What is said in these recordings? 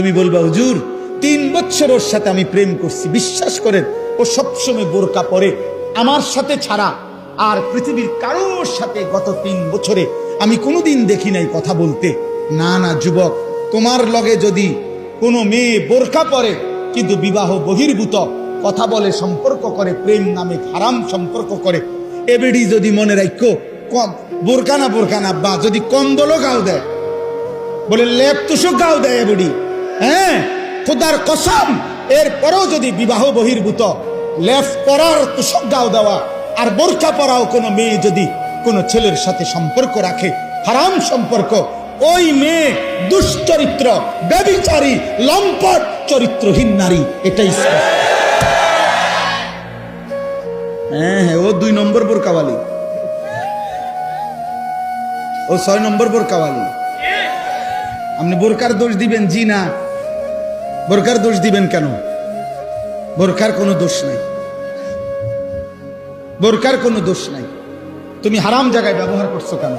তুমি বলবা, হুজুর, তিন বছর ওর সাথে আমি প্রেম করছি। বিশ্বাস করেন, ও সবসময় বোরকা পরে আমার সাথে ছাড়া। আর পৃথিবীর কারোর সাথে গত তিন বছরে আমি কোনোদিন দেখি নাই কথা বলতে। না না, যুবক, তোমার লগে যদি কোনো মেয়ে বোরকা পরে, কিন্তু বিবাহ বহির্ভূত, কথা বলে সম্পর্ক করে, প্রেম নামে হারাম সম্পর্ক করে, এবেডি যদি মনে রাখো কম, বোরকা না বোরকা না, বা যদি কম্বলও গাও দেয়, বলে লেপ তুষক গাও দেয় বুড়ি হ্যাঁ খোদার কসম, এরপরেও যদি বিবাহ বহির্ভূত, লেফ পরার তুষক গাও দেওয়া আর বোরকা পরাও কোনো মেয়ে যদি কোনো ছেলের সাথে সম্পর্ক রাখে, হারাম সম্পর্ক, ওই মেয়ে দুশ্চরিত্র ব্যবিচারী লম্পট, চরিত্রহীন নারী, এটাই হ্যাঁ হ্যাঁ ও দুই নম্বর বোরকাওয়ালি ও ছয় নম্বর বোরকাওয়ালি আপনি বোরকার দোষ দিবেন, জি না। বোরকার দোষ দিবেন কেন? বোরকার কোনো দোষ নাই। বোরকার কোনো দোষ নাই। তুমি হারাম জায়গায় ব্যবহার করছ কেন?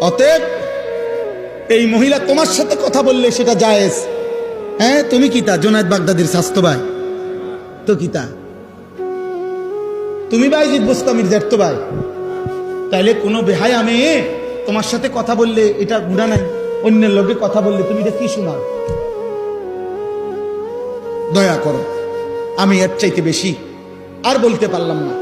অতএব এই মহিলা তোমার সাথে কথা বললে সেটা জায়েজ। হ্যাঁ তুমি কি তা? জোনায়দ বাগদাদির স্বাস্থ্য ভাই? তো কি তা? তুমি ভাই জিত বোস্তামির জ্যাঠতো ভাই? তাইলে কোনো বেহাই আমি তোমার সাথে কথা বললে এটা গুণা নাই। অন্যের লোকে কথা বললে তুমি এটা কি শোনাও? দয়া করো, আমি এর চাইতে বেশি আর বলতে পারলাম না।